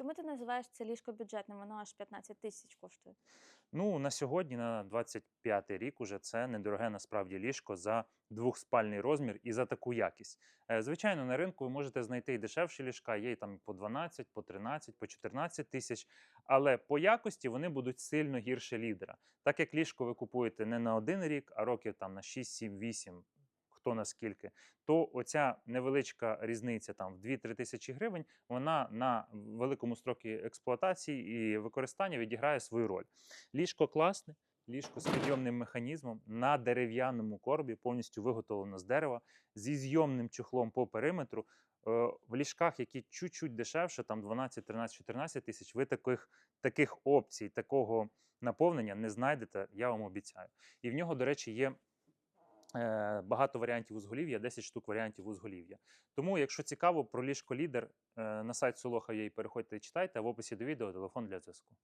Чому ти називаєш це ліжко бюджетним? Воно аж 15 тисяч коштує. Ну, на сьогодні, на 25 рік, уже це недороге насправді ліжко за двохспальний розмір і за таку якість. Е, Звичайно, на ринку ви можете знайти і дешевші ліжка, є і там по 12, по 13, по 14 тисяч. Але по якості вони будуть сильно гірше лідера. Так як ліжко ви купуєте не на один рік, а років там на 6, 7, 8, хто наскільки, то оця невеличка різниця там в 2-3 тисячі гривень, вона на великому строкі експлуатації і використання відіграє свою роль. Ліжко класне, ліжко з підйомним механізмом на дерев'яному коробі, повністю виготовлено з дерева, зі зйомним чохлом по периметру. Е, В ліжках, які чуть-чуть дешевше, там 12, 13, 14 тисяч, ви таких, таких опцій, такого наповнення не знайдете, я вам обіцяю. І в нього, до речі, є багато варіантів узголів'я, 10 штук варіантів узголів'я. Тому, якщо цікаво про ліжко лідер, е, на сайт Солоха є переходьте і читайте, а в описі до відео телефон для зв'язку.